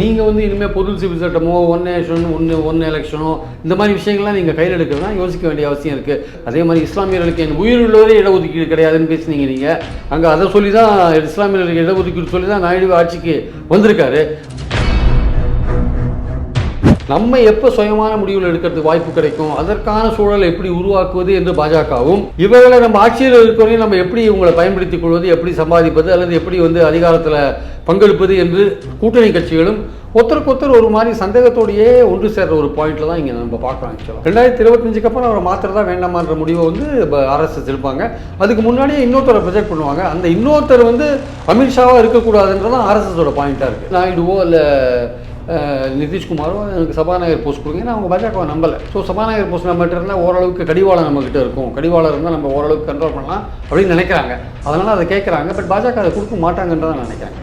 நீங்கள் வந்து இனிமேல் பொது சிவில் சட்டமோ ஒன் நேஷன் ஒன்று ஒன் எலெக்ஷனோ இந்த மாதிரி விஷயங்கள்லாம் நீங்கள் கையில் எடுக்கிறதா யோசிக்க வேண்டிய அவசியம் இருக்குது அதே மாதிரி இஸ்லாமியர்களுக்கு என் உயிர் உள்ளவரே இடஒதுக்கீடு கிடையாதுன்னு பேசுனீங்க நீங்கள் அங்கே அதை சொல்லி தான் இஸ்லாமியர்களுக்கு இடஒதுக்கீடு சொல்லி தான் நாயுடு ஆட்சிக்கு வந்திருக்காரு. நம்ம எப்போ சுயமான முடிவுகள் எடுக்கிறதுக்கு வாய்ப்பு கிடைக்கும்? அதற்கான சூழலை எப்படி உருவாக்குவது என்று பாஜகவும் இவர்களை நம்ம ஆட்சியில் இருக்கிறவரையும் நம்ம எப்படி இவங்களை பயன்படுத்திக் கொள்வது எப்படி சம்பாதிப்பது அல்லது எப்படி வந்து அதிகாரத்தில் பங்கெடுப்பது என்று கூட்டணி கட்சிகளும் ஒருத்தருக்கு ஒருத்தர் ஒரு மாதிரி சந்தேகத்தோடையே ஒன்று சேர்ற ஒரு பாயிண்ட்ல தான் இங்கே நம்ம பார்க்கலாம் ஆக்சுவலாக ரெண்டாயிரத்தி இருபத்தஞ்சுக்கு அப்புறம் அவரை மாத்திரதான் வேண்டாமான்ற முடிவை வந்து ஆர்எஸ்எஸ் எடுப்பாங்க அதுக்கு முன்னாடியே இன்னொருத்தரை ப்ரொஜெக்ட் பண்ணுவாங்க. அந்த இன்னொருத்தர் வந்து அமித்ஷாவாக இருக்கக்கூடாதுன்றதான் ஆர்எஸ்எஸோட பாயிண்ட்டாக இருக்குது நாயுடுவோ இல்லை அஹ் நிதிஷ்குமாரோ எனக்கு சபாநாயகர் போஸ்ட் கொடுங்க. ஏன்னா அவங்க பாஜகவை நம்பலை. ஸோ சபாநாயகர் போஸ்ட் நம்மகிட்ட இருந்தால் ஓரளவுக்கு கடிவாளம் நம்மகிட்ட இருக்கும். கடிவாளம் இருந்தால் நம்ம ஓரளவுக்கு கண்ட்ரோல் பண்ணலாம் அப்படின்னு நினைக்கிறாங்க. அதனால் அதை கேட்குறாங்க பட் பாஜக அதை கொடுக்க மாட்டாங்கன்றதை நான் நினைக்கிறேன்.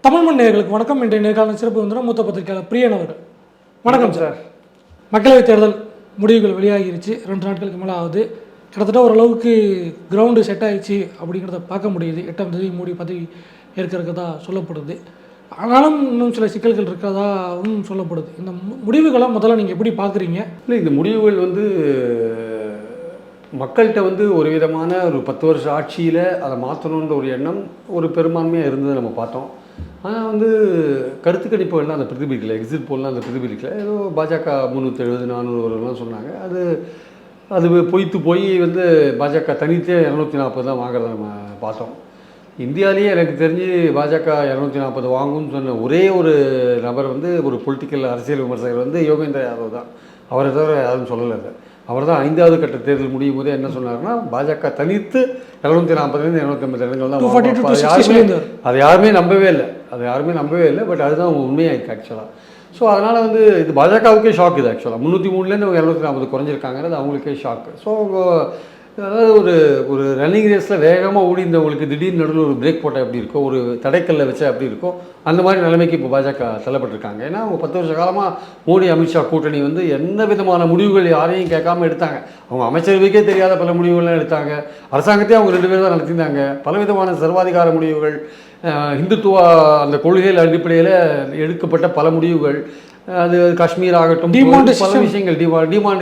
தமிழ் மண் நேயர்களுக்கு வணக்கம். இன்றைய நேர்காணல் சிறப்பு வந்து மூத்த பத்திரிகையாளர் பிரியன் அவர்கள். வணக்கம் சார். மக்களவைத் தேர்தல் முடிவுகள் வெளியாகிருச்சு. ரெண்டு நாட்களுக்கு மேலே ஆகுது கிட்டத்தட்ட ஓரளவுக்கு கிரவுண்டு செட் ஆகிடுச்சு அப்படிங்கிறத பார்க்க முடியுது. எட்டாம் தேதி மூடி பதவி ஏற்கிறதா சொல்லப்படுது. ஆனாலும் இன்னும் சில சிக்கல்கள் இருக்கிறதாவும் சொல்லப்படுது. இந்த முடிவுகளை முதல்ல நீங்கள் எப்படி பார்க்குறீங்க? இல்லை இந்த முடிவுகள் வந்து மக்கள்கிட்ட வந்து ஒரு விதமான ஒரு பத்து வருஷ ஆட்சியில் அதை மாற்றணுன்ற ஒரு எண்ணம் ஒரு பெரும்பான்மையாக இருந்ததை நம்ம பார்த்தோம். ஆனால் வந்து கருத்து கணிப்புகள்லாம் அந்த பிரதிபலிக்கல எக்ஸிட் போல்லாம் அந்த பிரதிபலிக்கல. ஏதோ பாஜக முந்நூற்றி எழுபது நானூறுலாம் சொன்னாங்க. அது அது பொய்த்து போய் வந்து பாஜக தனித்தே இரநூத்தி நாற்பது தான் வாங்குறத நம்ம பார்த்தோம். இந்தியாவிலேயே எனக்கு தெரிஞ்சு பாஜக இரநூத்தி நாற்பது வாங்கும்னு சொன்ன ஒரே ஒரு நபர் வந்து ஒரு பொலிட்டிக்கல் அரசியல் விமர்சகர் வந்து யோகேந்திர யாதவ் தான். அவரை தவிர யாரும் சொல்லலை அவர் தான் ஐந்தாவது கட்ட தேர்தல் முடியும் போதே என்ன சொன்னார்னா பாஜக தனித்து இரநூத்தி நாற்பதுலேருந்து இரநூத்தி ஐம்பது இடங்கள் தான் 240 to வாங்கும். அது 260 யாருமே நம்பவே இல்லை. அதை யாருமே நம்பவே இல்லை பட் அதுதான் உண்மையாயிருக்கு ஆக்சுவலாக ஸோ அதனால் வந்து இது பாஜகவுக்கே ஷாக் இது ஆக்சுவலாக முந்நூற்றி மூணுலேருந்து இரநூத்தி நாற்பது குறைஞ்சிருக்காங்கிறது அவங்களுக்கே ஷாக்கு ஸோ அவங்க அதாவது ஒரு ஒரு ரன்னிங் ரேஸில் வேகமாக ஓடி இருந்தவங்களுக்கு திடீர்னு நடுவில் ஒரு பிரேக் போட்டால் எப்படி இருக்கோ ஒரு தடைக்கல்ல வச்சா எப்படி இருக்கோ அந்த மாதிரி நிலைமைக்கு இப்போ பாஜக தள்ளப்பட்டிருக்காங்க. ஏன்னா அவங்க பத்து வருஷ காலமாக மோடி அமித்ஷா கூட்டணி வந்து எந்த விதமான முடிவுகள் யாரையும் கேட்காம எடுத்தாங்க. அவங்க அமைச்சரவைக்கே தெரியாத பல முடிவுகள்லாம் எடுத்தாங்க. அரசாங்கத்தையும் அவங்க ரெண்டு பேர் தான் நடத்தியிருந்தாங்க. பல விதமான சர்வாதிகார முடிவுகள் இந்துத்துவ அந்த கொள்கைகள் அடிப்படையில் எடுக்கப்பட்ட பல முடிவுகள். அது காஷ்மீர் ஆகட்டும் பல. விஷயங்கள் டிமா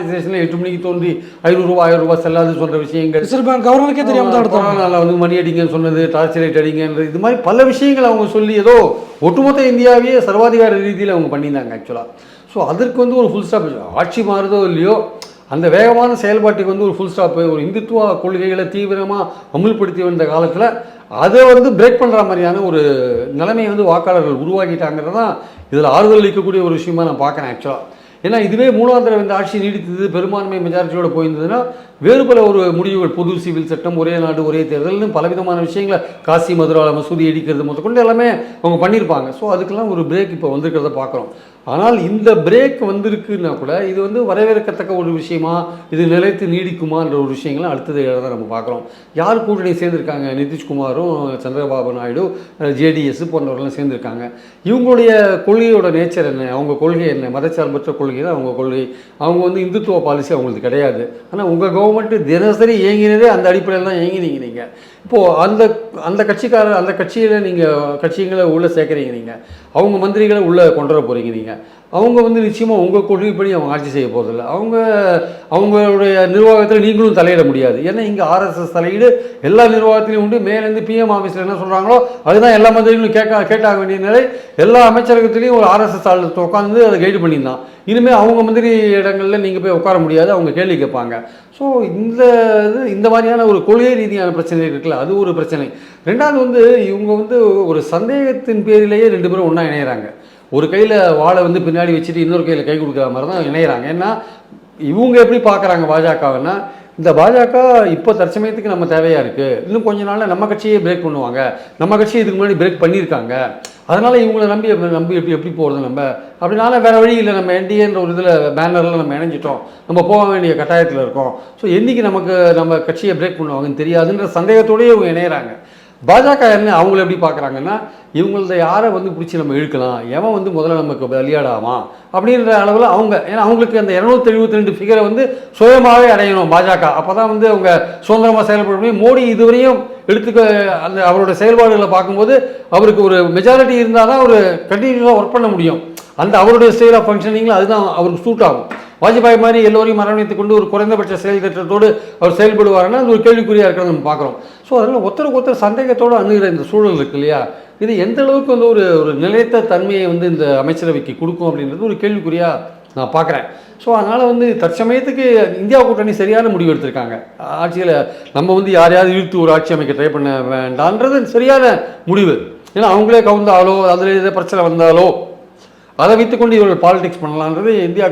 எட்டு மணிக்கு தோன்றி ஐநூறுரூவா ஆயிரம் ரூபாய் செல்லாது சொல்கிற விஷயங்கள். ரிசர்வ் பேங்க் கவர்னருக்கே தெரியாமல் தான் கொரோனாவில் வந்து மணி அடிங்கன்னு சொன்னது டார்ச் லைட் அடிங்கன்றது இது மாதிரி பல விஷயங்கள் அவங்க சொல்லி ஏதோ ஒட்டுமொத்த இந்தியாவையே சர்வாதிகார ரீதியில் அவங்க பண்ணியிருந்தாங்க ஆக்சுவலாக ஸோ அதற்கு வந்து ஒரு ஃபுல் ஸ்டாப் ஆட்சி மாறுதோ இல்லையோ அந்த வேகமான செயல்பாட்டுக்கு வந்து ஒரு ஃபுல் ஸ்டாப்பு ஒரு இந்துத்துவ கொள்கைகளை தீவிரமாக அமுல்படுத்தி வந்த காலத்தில் அதை வந்து பிரேக் பண்ணுற மாதிரியான ஒரு நிலைமையை வந்து வாக்காளர்கள் உருவாக்கிட்டாங்கிறது தான் இதில் ஆறுதல் அளிக்கக்கூடிய ஒரு விஷயமா நான் பார்க்குறேன் ஆக்சுவலாக ஏன்னா இதுவே மூலாந்திர இந்த ஆட்சி நீடித்தது பெரும்பான்மை மெஜாரிட்டியோடு போயிருந்ததுன்னா வேறு பல ஒரு முடிவுகள் பொது சிவில் சட்டம் ஒரே நாடு ஒரே தேர்தல்னு பலவிதமான விஷயங்களை காசி மதுரால மசூதி இடிக்கிறது முதற்கொண்டு எல்லாமே அவங்க பண்ணியிருப்பாங்க. ஸோ அதுக்கெல்லாம் ஒரு பிரேக் இப்போ வந்திருக்கிறத பார்க்குறோம். ஆனால் இந்த பிரேக் வந்திருக்குன்னா கூட இது வந்து வரவேற்கத்தக்க ஒரு விஷயமா இது நிலைத்து நீடிக்குமான்ற ஒரு விஷயங்களை அடுத்தது தான் நம்ம பார்க்குறோம். யார் கூட்டணி சேர்ந்திருக்காங்க? நிதிஷ்குமாரும் சந்திரபாபு நாயுடு ஜேடிஎஸ் போன்றவர்கள்லாம் சேர்ந்திருக்காங்க. இவங்களுடைய கொள்கையோட நேச்சர் என்ன? அவங்க கொள்கை என்ன? மதச்சார்பற்ற கொள்கை தான் அவங்க கொள்கை. அவங்க வந்து இந்துத்துவ பாலிசி அவங்களுக்கு கிடையாது. ஆனால் உங்கள் கவர்மெண்ட்டு தினசரி இயங்கினதே அந்த அடிப்படையில் தான் இயங்கினீங்க நீங்கள் இப்போது அந்த அந்த கட்சிக்காரர் அந்த கட்சியில் நீங்கள் கட்சிகளை உள்ளே சேர்க்குறீங்க நீங்கள் அவங்க மந்திரிகளை உள்ளே கொண்டு வர போகிறீங்க நீங்கள் அவங்க வந்து நிச்சயமாக உங்கள் கொள்கைப்படி அவங்க ஆட்சி செய்ய போகிறதில்ல அவங்க அவங்களுடைய நிர்வாகத்தில் நீங்களும் தலையிட முடியாது. ஏன்னா இங்கே ஆர்எஸ்எஸ் தலையீடு எல்லா நிர்வாகத்திலையும் உண்டு. மேலேருந்து பிஎம் ஆஃபீஸில் என்ன சொல்கிறாங்களோ அதுதான் எல்லா மந்திரிகளும் கேட்க கேட்டாக வேண்டிய நிலை. எல்லா அமைச்சரகத்திலையும் ஒரு ஆர்எஸ்எஸ் ஆள் உட்காந்து அதை கைடு பண்ணியிருந்தான். இனிமேல் அவங்க மந்திரி இடங்களில் நீங்கள் போய் உட்கார முடியாது. அவங்க கேள்வி கேட்பாங்க. ஸோ இந்த இது இந்த மாதிரியான ஒரு கொள்கை ரீதியான பிரச்சனை இருக்குல்ல அது ஒரு பிரச்சனை. ரெண்டாவது வந்து இவங்க வந்து ஒரு சந்தேகத்தின் பேரிலேயே ரெண்டு பேரும் ஒன்றா இணையிறாங்க. ஒரு கையில் வாழை வந்து பின்னாடி வச்சுட்டு இன்னொரு கையில் கை கொடுக்குற மாதிரி தான் இணையிறாங்க. ஏன்னா இவங்க எப்படி பார்க்குறாங்க பாஜகவுன்னா இந்த பாஜக இப்போ தற்சமயத்துக்கு நம்ம தேவையாக இருக்குது இன்னும் கொஞ்ச நாளில் நம்ம கட்சியே பிரேக் பண்ணுவாங்க. நம்ம கட்சியை இதுக்கு முன்னாடி பிரேக் பண்ணியிருக்காங்க. அதனால் இவங்களை நம்பி நம்பி எப்படி எப்படி போகிறது நம்ம? அப்படினால வேறு வழி இல்லை. நம்ம என்டிஏன்ற ஒரு இதில் பேனரில் நம்ம இணைஞ்சிட்டோம். நம்ம போக வேண்டிய கட்டாயத்தில் இருக்கோம். ஸோ என்றைக்கு நமக்கு நம்ம கட்சியை பிரேக் பண்ணுவாங்கன்னு தெரியாதுன்ற சந்தேகத்தோடயே இவங்க இணையிறாங்க. பாஜக என்ன அவங்கள எப்படி பார்க்குறாங்கன்னா இவங்களத யாரை வந்து பிடிச்சி நம்ம இழுக்கலாம் எவன் வந்து முதல்ல நமக்கு பலியாடாமா அப்படின்ற அளவில் அவங்க ஏன்னா அவங்களுக்கு அந்த இரநூத்தி எழுபத்தி ரெண்டு ஃபிகரை வந்து சுயமாகவே அடையணும் பாஜக. அப்போ தான் வந்து அவங்க சுதந்திரமாக செயல்பட முடியும். மோடி இதுவரையும் எடுத்துக்க அந்த அவரோட செயல்பாடுகளை பார்க்கும்போது அவருக்கு ஒரு மெஜாரிட்டி இருந்தால் தான் அவர் கண்டினியூஸாக ஒர்க் பண்ண முடியும். அந்த அவருடைய ஸ்டைல் ஆஃப் ஃபங்க்ஷனிங்கில் அதுதான் அவருக்கு சூட் ஆகும். வாஜ்பாய் மாதிரி எல்லோரையும் மரணத்தை கொண்டு ஒரு குறைந்தபட்ச செயல் திட்டத்தோடு அவர் செயல்படுவாருன்னா அது ஒரு கேள்விக்குறியாக இருக்கிறத நம்ம பார்க்குறோம். ஸோ அதனால் ஒருத்தருக்கு ஒருத்தர் சந்தேகத்தோடு அணுகிற இந்த சூழல் இருக்கு இல்லையா? இது எந்த அளவுக்கு வந்து ஒரு ஒரு நிலைத்த தன்மையை வந்து இந்த அமைச்சரவைக்கு கொடுக்கும் அப்படின்றது ஒரு கேள்விக்குறியாக நான் பார்க்குறேன். ஸோ அதனால் வந்து தற்சமயத்துக்கு இந்தியா கூட்டணி சரியான முடிவு எடுத்திருக்காங்க. ஆட்சியில் நம்ம வந்து யாரையாவது இழுத்து ஒரு ஆட்சி அமைக்க ட்ரை பண்ண வேண்டான்றது சரியான முடிவு. ஏன்னா அவங்களே கவுந்தாலோ அதில் எதாவது பிரச்சனை வந்தாலோ அதை வைத்துக்கொண்டு இவர்கள் பாலிடிக்ஸ் பண்ணலான்றது இந்தியா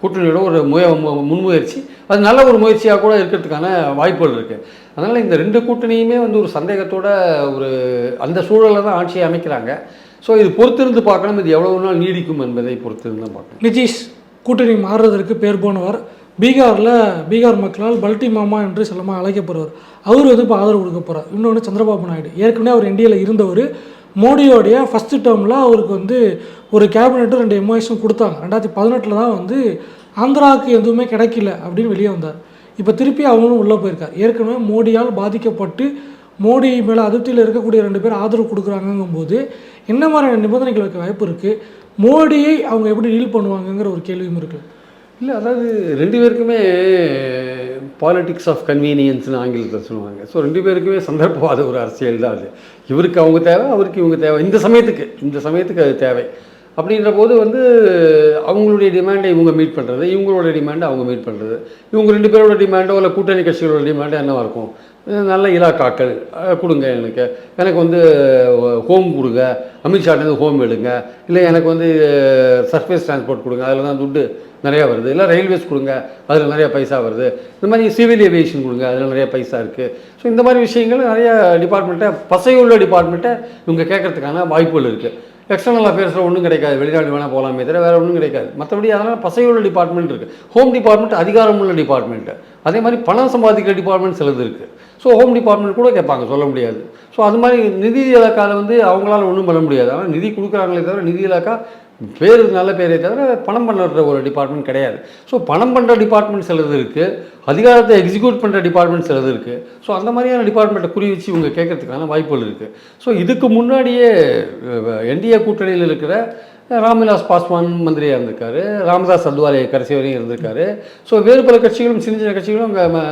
கூட்டணியோட ஒரு முய முன்முயற்சி. அது நல்ல ஒரு முயற்சியாக கூட இருக்கிறதுக்கான வாய்ப்புகள் இருக்குது அதனால் இந்த ரெண்டு கூட்டணியுமே வந்து ஒரு சந்தேகத்தோட ஒரு அந்த சூழலில் தான் ஆட்சியை அமைக்கிறாங்க. ஸோ இது பொறுத்திருந்து பார்க்கணும். இது எவ்வளவு நாள் நீடிக்கும் என்பதை பொறுத்திருந்து பார்க்கணும். நிதிஷ் கூட்டணி மாறுறதற்கு பேர் போனவர். பீகாரில் பீகார் மக்களால் பல்டி மாமா என்று செல்லமாக அழைக்கப்படுவார். அவர் வந்து இப்போ ஆதரவு கொடுக்க போகிறார் இன்னொன்று சந்திரபாபு நாயுடு. ஏற்கனவே அவர் இந்தியாவில் இருந்தவர். மோடியோடைய ஃபஸ்ட்டு டேர்மில் அவருக்கு வந்து ஒரு கேபினெட்டும் ரெண்டு எம்ஓஎஸும் கொடுத்தாங்க. ரெண்டாயிரத்தி பதினெட்டில் தான் வந்து ஆந்திராவுக்கு எதுவுமே கிடைக்கல அப்படின்னு வெளியே வந்தார். இப்போ திருப்பி அவங்களும் உள்ளே போயிருக்கார். ஏற்கனவே மோடியால் பாதிக்கப்பட்டு மோடி மேலே அதிருப்தியில் இருக்கக்கூடிய ரெண்டு பேர் ஆதரவு கொடுக்குறாங்கங்கும்போது என்ன மாதிரியான நிபந்தனைகள் வைக்க வாய்ப்பு இருக்குது மோடியை அவங்க எப்படி டீல் பண்ணுவாங்கங்கிற ஒரு கேள்வியும் இருக்குது இல்லை அதாவது ரெண்டு பேருக்குமே பாலிட்டிக்ஸ் ஆஃப் கன்வீனியன்ஸ்னு ஆங்கிலத்தில் சொல்லுவாங்க. ஸோ ரெண்டு பேருக்குமே சந்தர்ப்பவாத ஒரு அரசியல் தான் அது. இவருக்கு அவங்க தேவை அவருக்கு இவங்க தேவை. இந்த சமயத்துக்கு இந்த சமயத்துக்கு அது தேவை. அப்படின்ற போது வந்து அவங்களுடைய டிமாண்டை இவங்க மீட் பண்ணுறது இவங்களோட டிமாண்டை அவங்க மீட் பண்ணுறது இவங்க ரெண்டு பேரோட டிமாண்டோ இல்லை கூட்டணி கட்சிகளோட டிமாண்டோ என்னவாக இருக்கும்? நல்ல இலாக்காக்கள். கொடுங்க எனக்கு. எனக்கு வந்து ஹோம் கொடுங்க. அமித்ஷாட்டேருந்து ஹோம் எடுங்க. இல்லை எனக்கு வந்து சர்ஃபேஸ் டிரான்ஸ்போர்ட் கொடுங்க. அதில் தான் துட்டு நிறையா வருது. இல்லை ரயில்வேஸ் கொடுங்க. அதில் நிறையா பைசா வருது. இந்த மாதிரி சிவில் ஏவியேஷன் கொடுங்க. அதில் நிறைய பைசா இருக்குது ஸோ இந்த மாதிரி விஷயங்கள் நிறைய டிபார்ட்மெண்ட்டை பசையுள்ள டிபார்ட்மெண்ட்டை இவங்க கேட்கறதுக்கான வாய்ப்புகள் இருக்குது எக்ஸ்டர்னல் அஃபேர்ஸில் ஒன்றும் கிடைக்காது. வெளிநாடு வேணால் போகலாமே தவிர வேறு ஒன்றும் கிடைக்காது. மற்றபடி அதனால் பசையுள்ள டிபார்ட்மெண்ட் இருக்குது ஹோம் டிபார்ட்மெண்ட் அதிகாரம் உள்ள டிபார்ட்மெண்ட்டு அதே மாதிரி பணம் சம்பாதிக்கிற டிபார்ட்மெண்ட் சிலது இருக்குது ஸோ ஹோம் டிபார்ட்மெண்ட் கூட கேட்பாங்க. சொல்ல முடியாது. ஸோ அது மாதிரி நிதி இலாக்காவில் வந்து அவங்களால ஒன்றும் பண்ண முடியாது. ஆனால் நிதி கொடுக்குறாங்களே தவிர நிதி இலாக்கா பேர் நல்ல பேரே தவிர பணம் பண்ணுற ஒரு டிபார்ட்மெண்ட் கிடையாது. ஸோ பணம் பண்ணுற டிபார்ட்மெண்ட் சிலது இருக்குது அதிகாரத்தை எக்ஸிக்யூட் பண்ணுற டிபார்ட்மெண்ட் சிலது இருக்குது ஸோ அந்த மாதிரியான டிபார்ட்மெண்ட்டை குறி வச்சு இவங்க கேட்கறதுக்கான வாய்ப்புகள் இருக்குது ஸோ இதுக்கு முன்னாடியே என்டிஏ கூட்டணியில் இருக்கிற ராம்விலாஸ் பாஸ்வான் மந்திரியாக இருந்திருக்காரு. ராமதாஸ் அத்வாலே கடைசி வரையும் இருந்திருக்காரு. ஸோ வேறு பல கட்சிகளும் சின்ன சின்ன கட்சிகளும் அங்கே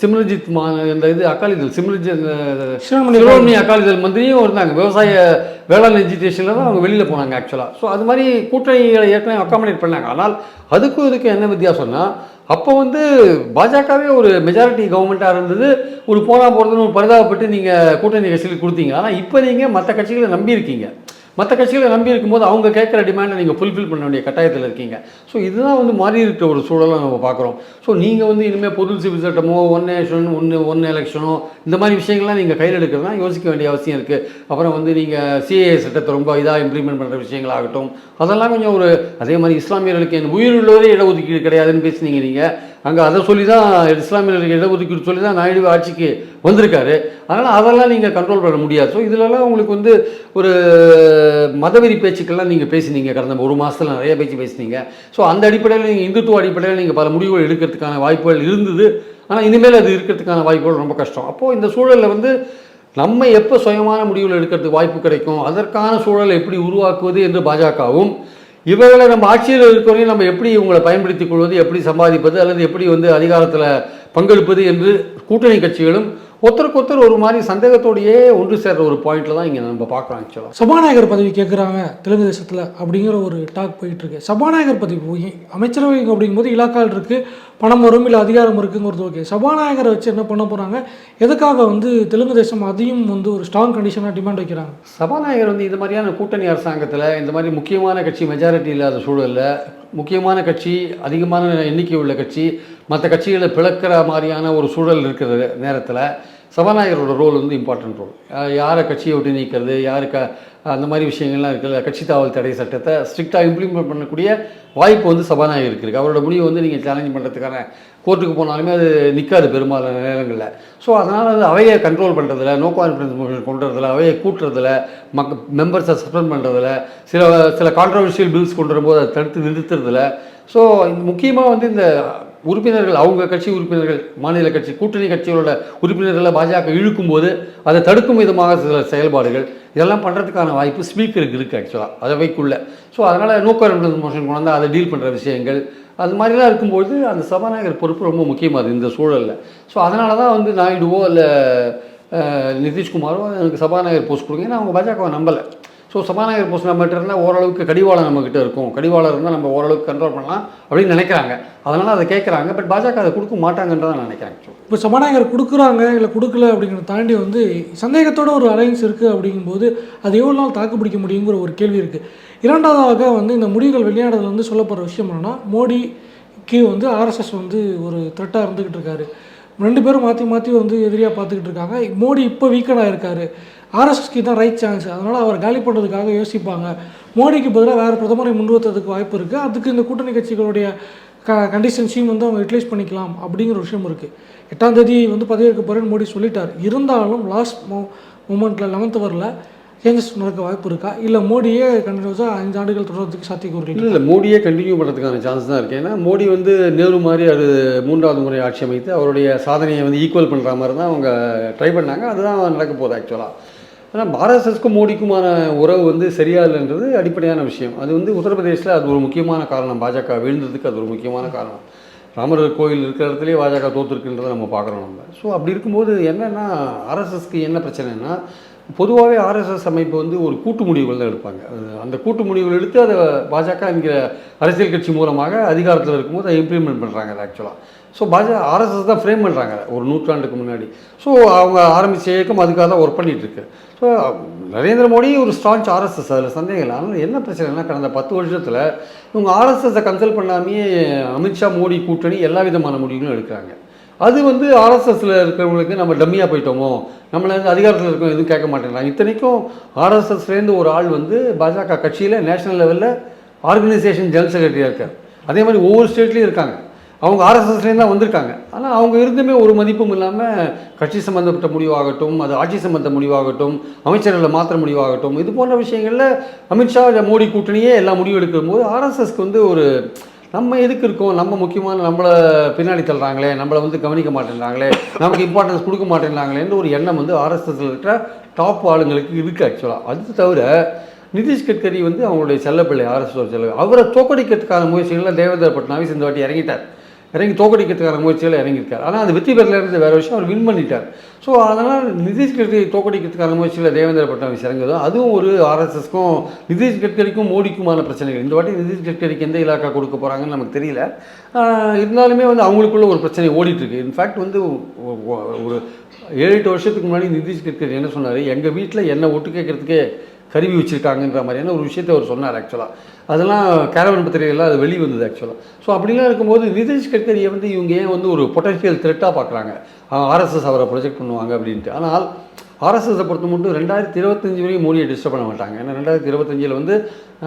சிம்ரஜித் மா இந்த இது அகாலிதள் சிம்ரஜித் சிரோன்மணி அகாலிதள் மந்திரியும் இருந்தாங்க. விவசாய வேளாண் எஜுகேஷனில் தான் அவங்க வெளியில் போனாங்க ஆக்சுவலாக ஸோ அது மாதிரி கூட்டணிகளை ஏற்கனவே அக்காமடேட் பண்ணாங்க. ஆனால் அதுக்கும் இதுக்கும் என்ன வித்தியாசம்னா அப்போ வந்து பாஜகவே ஒரு மெஜாரிட்டி கவர்மெண்ட்டாக இருந்தது. ஒரு போனா போகிறதுன்னு ஒரு பரிதாபப்பட்டு நீங்கள் கூட்டணி கட்சிகளுக்கு கொடுத்தீங்க. ஆனால் இப்போ நீங்கள் மற்ற கட்சிகளை நம்பியிருக்கீங்க மற்ற கட்சிகளை நம்பி இருக்கும்போது அவங்க கேட்குற டிமாண்டை நீங்கள் ஃபுல்ஃபில் பண்ண வேண்டிய கட்டாயத்தில் இருக்கீங்க. ஸோ இதுதான் வந்து மாறி இருக்கிற ஒரு சூழலை நம்ம பார்க்குறோம். ஸோ நீங்கள் வந்து இனிமேல் பொது சிவில் சட்டமோ ஒன் நேஷன் ஒன்று ஒன் எலெக்ஷனோ இந்த மாதிரி விஷயங்கள்லாம் நீங்கள் கையில் எடுக்கிறதுனா யோசிக்க வேண்டிய அவசியம் இருக்குது அப்புறம் வந்து நீங்கள் சிஏஏ சட்டத்தை ரொம்ப இதாக இம்ப்ளிமெண்ட் பண்ணுற விஷயங்களாகட்டும் அதெல்லாம் கொஞ்சம் ஒரு அதே மாதிரி இஸ்லாமியர்களுக்கு என் உயிருள்ளவரே இடஒதுக்கீடு கிடையாதுன்னு பேசுனீங்க நீங்கள் அங்கே அதை சொல்லி தான் இஸ்லாமியர்களுக்கு இடஒதுக்கீடு சொல்லி தான் நாயுடு ஆட்சிக்கு வந்திருக்காரு. அதனால் அதெல்லாம் நீங்கள் கண்ட்ரோல் பண்ண முடியாது. ஸோ இதிலலாம் உங்களுக்கு வந்து ஒரு மதவெறி பேச்சுக்கள்லாம் நீங்கள் பேசினீங்க. கடந்த ஒரு மாதத்தில் நிறைய பேச்சு பேசுனீங்க. ஸோ அந்த அடிப்படையில் நீங்கள் இந்துத்துவ அடிப்படையில் நீங்கள் பல முடிவுகள் எடுக்கிறதுக்கான வாய்ப்புகள் இருந்தது. ஆனால் இனிமேல் அது இருக்கிறதுக்கான வாய்ப்புகள் ரொம்ப கஷ்டம். அப்போது இந்த சூழலில் வந்து நம்ம எப்போ சுயமான முடிவுகள் எடுக்கிறதுக்கு வாய்ப்பு கிடைக்கும்? அதற்கான சூழலை எப்படி உருவாக்குவது என்று பாஜகவும் இவர்களை நம்ம ஆட்சியில் இருக்கிறவரையும் நம்ம எப்படி இவங்களை பயன்படுத்திக் கொள்வது எப்படி சம்பாதிப்பது அல்லது எப்படி வந்து அதிகாரத்தில் பங்கெடுப்பது என்று கூட்டணி கட்சிகளும் ஒருத்தருக்கு ஒருத்தர் ஒரு மாதிரி சந்தேகத்தோடையே ஒன்று சேர்ற ஒரு பாயிண்ட்ல தான் இங்கே நம்ம பார்க்குறோம் ஆக்சுவலாக சபாநாயகர் பதவி கேட்குறாங்க தெலுங்கு தேசத்தில் அப்படிங்கிற ஒரு டாக் போயிட்டு இருக்கு. சபாநாயகர் பதவி போய் அமைச்சரவை அப்படிங்கும்போது இலாக்கால் இருக்குது பணம் வரும் இல்லை அதிகாரம் இருக்குங்கிறது ஓகே சபாநாயகரை வச்சு என்ன பண்ண போகிறாங்க எதுக்காக வந்து தெலுங்கு தேசம் அதையும் வந்து ஒரு ஸ்ட்ராங் கண்டிஷனாக டிமாண்ட் வைக்கிறாங்க? சபாநாயகர் வந்து இந்த மாதிரியான கூட்டணி அரசாங்கத்தில் இந்த மாதிரி முக்கியமான கட்சி மெஜாரிட்டி இல்லாத சூழலில் முக்கியமான கட்சி அதிகமான எண்ணிக்கை உள்ள கட்சி மற்ற கட்சிகளை பிளக்கிற மாதிரியான ஒரு சூழல் இருக்கிற நேரத்தில். சபாநாயகரோட ரோல் வந்து இம்பார்ட்டன்ட் ரோல் யாரை கட்சியை விட்டு நீக்கிறது யாருக்கு அந்த மாதிரி விஷயங்கள்லாம் இருக்குல்ல. கட்சி தாவல் தடை சட்டத்தை ஸ்ட்ரிக்டாக இம்ப்ளிமெண்ட் பண்ணக்கூடிய வாய்ப்பு வந்து சபாநாயகர் இருக்குது அவரோட முடிவை வந்து நீங்கள் சேலஞ்ச் பண்ணுறதுக்கான கோர்ட்டுக்கு போனாலுமே அது நிற்காது பெரும்பாலான நேரங்களில். ஸோ அதனால் அது அவையை கண்ட்ரோல் பண்ணுறதுல நோ கான்ஃபிடன்ஸ் மோஷன் கொண்டு அவையை கூட்டுறதுல மக் மெம்பர்ஸை சஸ்பெண்ட் பண்ணுறதுல சில சில கான்ட்ரவர்ஷியல் பில்ஸ் கொண்டு வரும்போது அதை தடுத்து நிறுத்துறதுல. ஸோ முக்கியமாக வந்து இந்த உறுப்பினர்கள் அவங்க கட்சி உறுப்பினர்கள் மாநில கட்சி கூட்டணி கட்சிகளோட உறுப்பினர்களை பாஜக இழுக்கும்போது அதை தடுக்கும் விதமாக சில செயல்பாடுகள் இதெல்லாம் பண்ணுறதுக்கான வாய்ப்பு ஸ்பீக்கருக்கு இருக்குது ஆக்சுவலாக அதவைக்குள்ள ஸோ அதனால் நோ கான்ஃபிடன்ஸ் மோஷன் கொண்டு அதை டீல் பண்ணுற விஷயங்கள் அது மாதிரிலாம் இருக்கும்போது அந்த சபாநாயகர் பொறுப்பு ரொம்ப முக்கியமானது இந்த சூழலில். ஸோ அதனால தான் வந்து நாயுடுவோ இல்லை நிதிஷ்குமாரோ எனக்கு சபாநாயகர் போஸ்ட் கொடுங்க. ஏன்னா அவங்க பாஜகவை நம்பலை. ஸோ சபாநாயகர் போஸ்ட் நம்மகிட்ட இருந்தால் ஓரளவுக்கு கடிவாளம் நம்மக்கிட்ட இருக்கும். கடிவாளம் இருந்தால் நம்ம ஓரளவுக்கு கண்ட்ரோல் பண்ணலாம் அப்படின்னு நினைக்கிறாங்க. அதனால் அதை கேட்குறாங்க பட் பாஜக அதை கொடுக்க மாட்டாங்கன்றதை நான் நினைக்கிறேன். இப்போ சபாநாயகர் கொடுக்குறாங்க இல்லை கொடுக்கல அப்படிங்கிறத தாண்டி வந்து சந்தேகத்தோட ஒரு அலைன்ஸ் இருக்குது அப்படிங்கும்போது அது எவ்வளோ நாள் தாக்கு பிடிக்க முடியுங்கிற ஒரு கேள்வி இருக்குது இரண்டாவதாக வந்து இந்த முடிவுகள் வெளியானதில் வந்து சொல்லப்படுற விஷயம் என்னென்னா மோடிக்கு வந்து ஆர்எஸ்எஸ் வந்து ஒரு த்ரெட்டாக இருந்துக்கிட்டு இருக்காரு. ரெண்டு பேரும் மாற்றி மாற்றி வந்து எதிரியாக பார்த்துக்கிட்டு இருக்காங்க. மோடி இப்போ வீக்கனாக இருக்காரு ஆர்எஸ்எஸ்க்கு தான் ரைட் சான்ஸ் அதனால் அவர் காலி பண்ணுறதுக்காக யோசிப்பாங்க. மோடிக்கு பதிலாக வேறு பிரதமரை முன்னிறுத்துறதுக்கு வாய்ப்பு இருக்குது அதுக்கு இந்த கூட்டணி கட்சிகளுடைய க கண்டிஷன்ஸையும் வந்து அவங்க யூட்டிலைஸ் பண்ணிக்கலாம் அப்படிங்கிற ஒரு விஷயம் இருக்குது எட்டாம் தேதி வந்து பதவியேற்க போகிறேன்னு மோடி சொல்லிட்டார். இருந்தாலும் லாஸ்ட் மோ மூமெண்ட்டில் லெவன்த் வரல சேஞ்சஸ் நடக்க வாய்ப்பு இருக்கா? இல்லை மோடியே கண்டினியூஸாக அஞ்சு ஆண்டுகள் தொடர்றதுக்கு சாத்தியக்கூறு இல்லை இல்லை மோடியே கண்டினியூ பண்ணுறதுக்கான சான்ஸ் தான் இருக்குது ஏன்னா மோடி வந்து நேரு மாதிரி அது மூன்றாவது முறை ஆட்சி அமைத்து அவருடைய சாதனையை வந்து ஈக்குவல் பண்ணுற மாதிரி தான் அவங்க ட்ரை பண்ணாங்க. அதுதான் நடக்க போகுது ஆக்சுவலாக ஆனால் பாரஎஸ்எஸ்க்கும் மோடிக்குமான உறவு வந்து சரியா இல்லைன்றது அடிப்படையான விஷயம். அது வந்து உத்தரப்பிரதேசில் அது ஒரு முக்கியமான காரணம். பாஜக வீழ்ந்ததுக்கு அது ஒரு முக்கியமான காரணம். ராமர் கோயில் இருக்கிற இடத்துலயே பாஜக தோற்றுருக்குன்றதை நம்ம பார்க்குறோம் நம்ம. ஸோ அப்படி இருக்கும்போது என்னென்னா ஆர்எஸ்எஸ்க்கு என்ன பிரச்சனைனா பொதுவாகவே ஆர்எஸ்எஸ் அமைப்பு வந்து ஒரு கூட்டு முடிவுகள் தான் எடுப்பாங்க. அது- அந்த கூட்டு முடிவுகள் எடுத்து அதை பாஜக என்கிற அரசியல் கட்சி மூலமாக அதிகாரத்தில் இருக்கும்போது அதை இம்ப்ளிமெண்ட் பண்ணுறாங்க அது ஆக்சுவலாக ஸோ பாஜக ஆர்எஸ்எஸ் தான் ஃப்ரேம் பண்ணுறாங்க ஒரு நூற்றாண்டுக்கு முன்னாடி. ஸோ அவங்க ஆரம்பித்த இயக்கம் அதுக்காக தான் ஒர்க் பண்ணிட்டு இருக்கு. ஸோ நரேந்திர மோடி ஒரு ஸ்ட்ராங் ஆர்எஸ்எஸ் அதில் சந்தேகம் இல்லை. ஆனால் என்ன பிரச்சனைனா கடந்த பத்து வருஷத்தில் இவங்க ஆர்எஸ்எஸை கன்சல்ட் பண்ணாமையே அமித்ஷா மோடி கூட்டணி எல்லா விதமான முடிவுகளும் எடுக்கிறாங்க. அது வந்து ஆர்எஸ்எஸ்ல இருக்கிறவங்களுக்கு நம்ம டம்மியாக போயிட்டோமோ நம்மளை வந்து அதிகாரத்தில் இருக்கோம் எதுவும் கேட்க மாட்டேங்கிறாங்க. இத்தனைக்கும் ஆர்எஸ்எஸ்லேருந்து ஒரு ஆள் வந்து பாஜக கட்சியில் நேஷனல் லெவலில் ஆர்கனைசேஷன் ஜெனரல் செக்ரட்டரியாக இருக்கார். அதே மாதிரி ஒவ்வொரு ஸ்டேட்லேயும் இருக்காங்க. அவங்க ஆர்எஸ்எஸ்லேருந்து தான் வந்திருக்காங்க. ஆனால் அவங்க இருந்துமே ஒரு மதிப்பும் இல்லாமல் கட்சி சம்மந்தப்பட்ட முடிவாகட்டும் அது ஆட்சி சம்மந்த முடிவாகட்டும் அமைச்சர்களை மாத்திர முடிவாகட்டும் இது போன்ற விஷயங்களில் அமித்ஷா மோடி கூட்டணியே எல்லா முடிவு எடுக்கும் போது ஆர்எஸ்எஸ்க்கு வந்து ஒரு நம்ம எதுக்கு இருக்கோம்? நம்ம முக்கியமான நம்மளை பின்னாடி தள்ளுறாங்களே நம்மளை வந்து கவனிக்க மாட்டேங்கிறாங்களே நமக்கு இம்பார்ட்டன்ஸ் கொடுக்க மாட்டேங்கிறாங்களேன்னு ஒரு எண்ணம் வந்து ஆர்எஸ்எஸ்ல இருக்கிற டாப் ஆளுங்களுக்கு இருக்குது ஆக்சுவலாக அது தவிர நிதிஷ் கட்கரி வந்து அவங்களுடைய செல்லப்பிள்ளை ஆர்எஸ்எஸ் செல்ல அவரை தோக்கடிக்கிறதுக்கான முயற்சிகளில் தேவேந்திர பட்னாவிஸ் இந்த வாட்டி இறங்கிட்டார். இறங்கி தோக்கடிக்கிறதுக்கான முயற்சியில் இறங்கியிருக்கார். ஆனால் அது வெற்றி பெறலேருந்து வேறு விஷயம் அவர் வின் பண்ணிட்டார். ஸோ அதனால் நிதிஷ் கட்கரி தோக்கடிக்கிறதுக்கான முயற்சியில் தேவேந்திர பட்னாவிஸ் இறங்குதோ. அதுவும் ஒரு ஆர்எஸ்எஸ்க்கும் நிதிஷ் கட்கரிக்கும் மோடிக்குமான பிரச்சனைகள். இந்த வாட்டி நிதிஷ் கட்கரிக்கு எந்த இலாக்கா கொடுக்க போகிறாங்கன்னு நமக்கு தெரியல. இருந்தாலுமே வந்து அவங்களுக்குள்ள ஒரு பிரச்சனை ஓடிட்டுருக்கு. இன்ஃபேக்ட் வந்து ஒரு ஏழு எட்டு வருஷத்துக்கு முன்னாடி நிதிஷ் கட்கரி என்ன சொன்னார்? எங்கள் வீட்டில் என்னை ஒட்டு கேட்கறதுக்கே கருவி வச்சுருக்காங்கன்ற மாதிரியான ஒரு விஷயத்தை அவர் சொன்னார் ஆக்சுவலாக அதெல்லாம் கேரவன் பத்திரிகைலாம் அது வெளி வந்தது ஆக்சுவலாக ஸோ அப்படிலாம் இருக்கும்போது நிதிஷ் கட்கரியை வந்து இவங்க ஏன் வந்து ஒரு பொட்டன்ஷியல் த்ரெட்டாக பார்க்குறாங்க? ஆர்எஸ்எஸ் அவரை ப்ரொஜெக்ட் பண்ணுவாங்க அப்படின்ட்டு. ஆனால் ஆர்எஸ்எஸை பொறுத்த மட்டும் ரெண்டாயிரத்தி இருபத்தஞ்சி வரையும் மோடியை டிஸ்டர்ப் பண்ண மாட்டாங்க. ஏன்னா ரெண்டாயிரத்தி இருபத்தஞ்சில் வந்து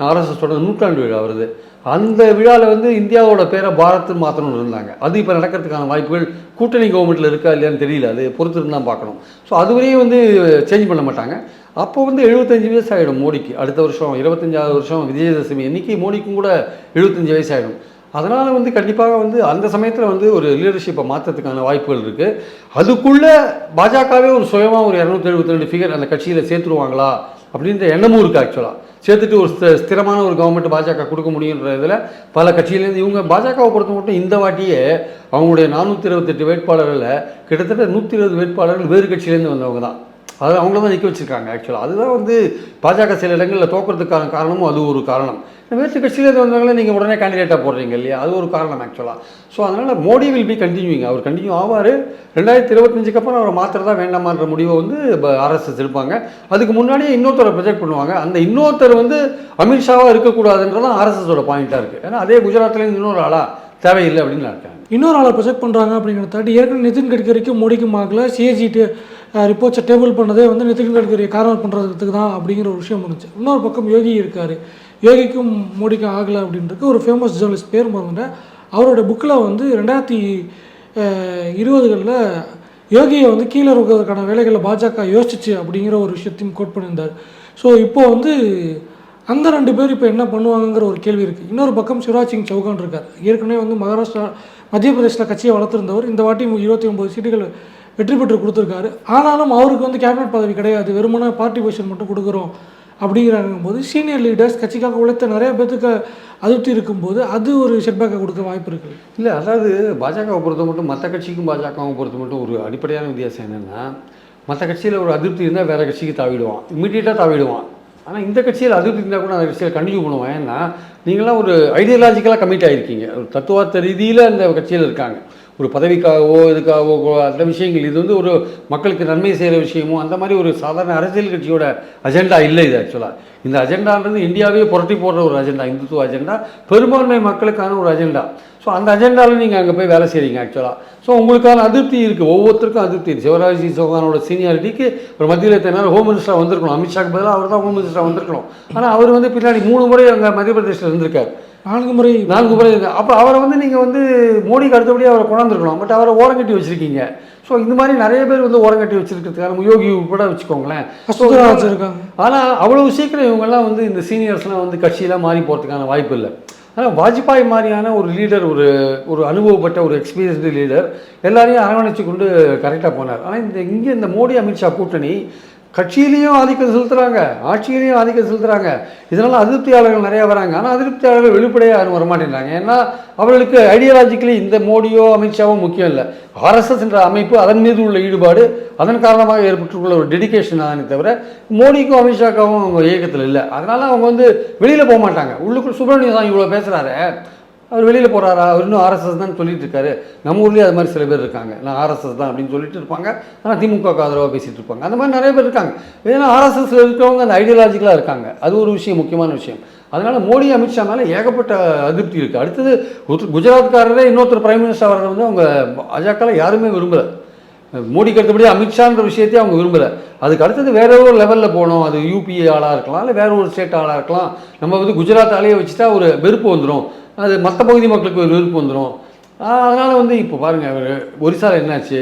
ஆர்எஸ்எஸோட நூற்றாண்டு விழா வருது. அந்த விழாவில் வந்து இந்தியாவோட பேரை பாரத் மாற்றணும்னு இருந்தாங்க. அது இப்போ நடக்கிறதுக்கான வாய்ப்புகள் கூட்டணி கவர்மெண்ட்டில் இருக்கா இல்லையான்னு தெரியல. அது பொறுத்து இருந்தால் பார்க்கணும். ஸோ அதுவரையும் வந்து சேஞ்ச் பண்ண மாட்டாங்க. அப்போ வந்து எழுபத்தஞ்சு வயசு ஆகிடும் மோடிக்கு. அடுத்த வருஷம் இருபத்தஞ்சாவது வருஷம் விஜயதசமி இன்றைக்கி மோடிக்கும் கூட எழுபத்தஞ்சு வயசு ஆகிடும் அதனால் வந்து கண்டிப்பாக வந்து அந்த சமயத்தில் வந்து ஒரு லீடர்ஷிப்பை மாற்றத்துக்கான வாய்ப்புகள் இருக்குது அதுக்குள்ளே பாஜகவே ஒரு சுயமாக ஒரு இரநூத்தி எழுபத்தி ரெண்டு ஃபிகர் அந்த கட்சியில் சேர்த்துருவாங்களா அப்படின்ற எண்ணமும் இருக்குது ஆக்சுவலாக சேர்த்துட்டு ஒரு ஸ்திரமான ஒரு கவர்மெண்ட் பாஜக கொடுக்க முடியுன்ற இதில் பல கட்சியிலேருந்து இவங்க பாஜகவை பொறுத்த மட்டும் இந்த வாட்டியே அவங்களுடைய நானூற்றி இருபத்தெட்டு வேட்பாளர்களில் கிட்டத்தட்ட நூற்றி இருபது வேட்பாளர்கள் வேறு கட்சியிலேருந்து வந்தவங்க தான். அது அவங்கள தான் நிற்க வச்சுருக்காங்க ஆக்சுவலாக அதுதான் வந்து பாஜக சில இடங்களில் தோக்கிறதுக்கான காரணமும் அது ஒரு காரணம். வேற்று கட்சியிலேருந்து வந்தவங்களே நீங்கள் உடனே கேண்டிடேட்டாக போடுறீங்க இல்லையா? அது ஒரு காரணம் ஆக்சுவலாக ஸோ அதனால் மோடி வில் பி கண்டினியூங் அவர் கண்டினியூ ஆவார். ரெண்டாயிரத்தி இருபத்தஞ்சுக்கு அப்புறம் அவர் மாத்திரதா வேண்டாமான்ற முடிவை வந்து ஆர்எஸ்எஸ் எடுப்பாங்க. அதுக்கு முன்னாடியே இன்னொருத்தரை ப்ரொஜெக்ட் பண்ணுவாங்க. அந்த இன்னொருத்தர் வந்து அமித்ஷாவாக இருக்கக்கூடாதுன்றதான் ஆர்எஸ்எஸோட பாயிண்ட்டாக இருக்குது ஏன்னா அதே குஜராத்லேருந்து இன்னொரு ஆளா தேவையில்லை அப்படின்னு நான் இருக்கேன் இன்னொரு ஆளை ப்ரொஜெக்ட் பண்ணுறாங்க அப்படிங்கிறத தாண்டி ஏற்கனவே நிதின் கட்கரிக்கும் மோடிக்கும் ஆகல. சிஏஜிட்டு ரிப்போர்ட்ஸை டேபிள் பண்ணதே வந்து நிதின் கட்கரியை காரணம் பண்ணுறதுக்கு தான் அப்படிங்கிற ஒரு விஷயம் இருந்துச்சு இன்னொரு பக்கம் யோகி இருக்கார். யோகிக்கும் மோடிக்கும் ஆகலை அப்படின்றது ஒரு ஃபேமஸ் ஜேர்னலிஸ்ட் பேர் மறந்துட்டேன். அவரோட புக்கில் வந்து ரெண்டாயிரத்தி இருபதுகளில் யோகியை வந்து கீழே இருக்கிறதுக்கான வேலைகளை பாஜக யோசிச்சு அப்படிங்கிற ஒரு விஷயத்தையும் கோட் பண்ணியிருந்தார். ஸோ இப்போ வந்து அந்த ரெண்டு பேர் இப்போ என்ன பண்ணுவாங்கங்கிற ஒரு கேள்வி இருக்குது இன்னொரு பக்கம் சிவராஜ் சிங் சௌகான் இருக்கார். ஏற்கனவே வந்து மகாராஷ்டிரா மத்திய பிரதேசில் கட்சியை வளர்த்துருந்தவர். இந்த வாட்டி இருபத்தி ஒம்பது சீட்டுகள் வெற்றி பெற்று கொடுத்துருக்காரு. ஆனாலும் அவருக்கு வந்து கேபினட் பதவி கிடையாது. வெறுமனே பார்ட்டி பொசிஷன் மட்டும் கொடுக்குறோம் அப்படிங்கிறாங்க போது சீனியர் லீடர்ஸ் கட்சிக்காக உழைத்த நிறைய பேத்துக்கு அதிருப்தி இருக்கும்போது அது ஒரு செட்பேக்கை கொடுக்க வாய்ப்பு இருக்குது இல்லை அதாவது பாஜகவை பொறுத்த மட்டும் மற்ற கட்சிக்கும் பாஜகவும் பொறுத்த மட்டும் ஒரு அடிப்படையான வித்தியாசம் என்னென்னா மற்ற கட்சியில் ஒரு அதிருப்தி இருந்தால் வேறு கட்சிக்கு தாவிடுவான். இமீடியட்டாக தாவிடுவான். ஆனால் இந்த கட்சியில் அதிருப்தி இருந்தால் கூட அந்த கட்சியில் கண்டினியூ பண்ணுவான் ஏன்னா நீங்களாம் ஒரு ஐடியாலஜிக்கலாக கமிட் ஆகிருக்கீங்க ஒரு தத்துவார்த்த ரீதியில் அந்த கட்சியில் இருக்காங்க. ஒரு பதவிக்காகவோ இதுக்காகவோ அந்த விஷயங்கள். இது வந்து ஒரு மக்களுக்கு நன்மை செய்கிற விஷயமோ அந்த மாதிரி ஒரு சாதாரண அரசியல் கட்சியோட அஜெண்டா இல்லை இது ஆக்சுவலாக இந்த அஜெண்டான்றது இந்தியாவே புரட்டி போடுற ஒரு அஜெண்டா இந்துத்துவ அஜெண்டா பெரும்பான்மை மக்களுக்கான ஒரு அஜெண்டா. ஸோ அந்த அஜெண்டாவில் நீங்கள் அங்கே போய் வேலை செய்கிறீங்க ஆக்சுவலாக ஸோ உங்களுக்கான அதிருப்தி இருக்குது ஒவ்வொருத்தருக்கும் அதிருப்தி இருக்குது சிவராஜ் சிங் சௌகானோட சீனியாரிட்டிக்கு ஒரு மத்தியில் எத்தனை ஹோம் மினிஸ்டராக வந்திருக்கணும். அமித்ஷாக்கு பதிலாக அவர் தான் ஹோம் மினிஸ்டராக வந்திருக்கணும். ஆனால் அவர் வந்து பின்னாடி மூணு முறை அங்கே மத்திய பிரதேசில் இருந்திருக்கார். நான்கு முறை நான்கு முறை அப்போ அவரை வந்து நீங்கள் வந்து மோடிக்கு அடுத்தபடியாக அவரை கொண்டாந்துருக்கணும் பட் அவரை ஓரங்கட்டி வச்சுருக்கீங்க. ஸோ இந்த மாதிரி நிறைய பேர் வந்து ஓரங்கட்டி வச்சிருக்கிறதுக்கான யோகி உட்பட வச்சுக்கோங்களேன். ஆனால் அவ்வளவு சீக்கிரம் இவங்கெல்லாம் வந்து இந்த சீனியர்ஸ்லாம் வந்து கட்சியெல்லாம் மாறி போகிறதுக்கான வாய்ப்பு இல்லை. ஆனால் வாஜ்பாய் மாதிரியான ஒரு லீடர் ஒரு ஒரு அனுபவப்பட்ட ஒரு எக்ஸ்பீரியன்ஸ்டு லீடர் எல்லாரையும் அரவணைச்சு கொண்டு கரெக்டாக போனார். ஆனால் இந்த இங்கே இந்த மோடி அமித்ஷா கூட்டணி கட்சியிலையும் ஆதிக்கம் செலுத்துகிறாங்க ஆட்சியிலையும் ஆதிக்கம் செலுத்துகிறாங்க இதனால் அதிருப்தியாளர்கள் நிறையா வராங்க. ஆனால் அதிருப்தியாளர்கள் வெளிப்படையாக யாரும் வரமாட்டேங்கிறாங்க ஏன்னா அவர்களுக்கு ஐடியாலஜிக்கலி இந்த மோடியோ அமித்ஷாவோ முக்கியம் இல்லை. ஆர்எஸ்எஸ் என்ற அமைப்பு அதன் மீது உள்ள ஈடுபாடு அதன் காரணமாக ஏற்பட்டுள்ள ஒரு டெடிகேஷன் தானே தவிர மோடிக்கும் அமித்ஷாக்காவும் அவங்க இயக்கத்தில் இல்லை. அதனால் அவங்க வந்து வெளியில் போக மாட்டாங்க. உள்ளுக்குள் சுப்பிரமணிய சாமி இவ்வளோ பேசுகிறாரு அவர் வெளியில் போகிறாரா அவர் இன்னும் ஆர்எஸ்எஸ் தான் சொல்லிட்டு இருக்காரு. நம்ம ஊர்லேயே அது மாதிரி சில பேர் இருக்காங்க. நான் ஆர்எஸ்எஸ் தான் அப்படின்னு சொல்லிட்டு இருப்பாங்க. ஆனால் திமுக ஆதரவாக பேசிகிட்டு இருப்பாங்க. அந்த மாதிரி நிறைய பேர் இருக்காங்க. ஏன்னா ஆர்எஸ்எஸ் இருக்கிறவங்க அந்த ஐடியாலஜிக்கலாக இருக்காங்க. அது ஒரு விஷயம் முக்கியமான விஷயம். அதனால் மோடி அமித்ஷா மேலே ஏகப்பட்ட அதிருப்தி இருக்குது அடுத்தது குஜராத்காரரே இன்னொருத்தர் பிரைம் மினிஸ்டர் வர்றதை வந்து அவங்க அஜாக்கால் யாருமே விரும்பலை. மோடிக்கு அடுத்தபடி அமித்ஷான்ற விஷயத்தையும் அவங்க விரும்பலை. அதுக்கு அடுத்தது வேற ஒரு லெவலில் போகணும் அது யூபிஏ ஆளாக இருக்கலாம் இல்லை வேற ஒரு ஸ்டேட் ஆளாக இருக்கலாம். நம்ம வந்து குஜராத் ஆலையை வச்சுட்டா ஒரு வெறுப்பு வந்துடும் அது மற்ற பகுதி மக்களுக்கு ஒரு வெறுப்பு வந்துடும் அதனால் வந்து இப்போ பாருங்கள் ஒரிசாவில் என்னாச்சு?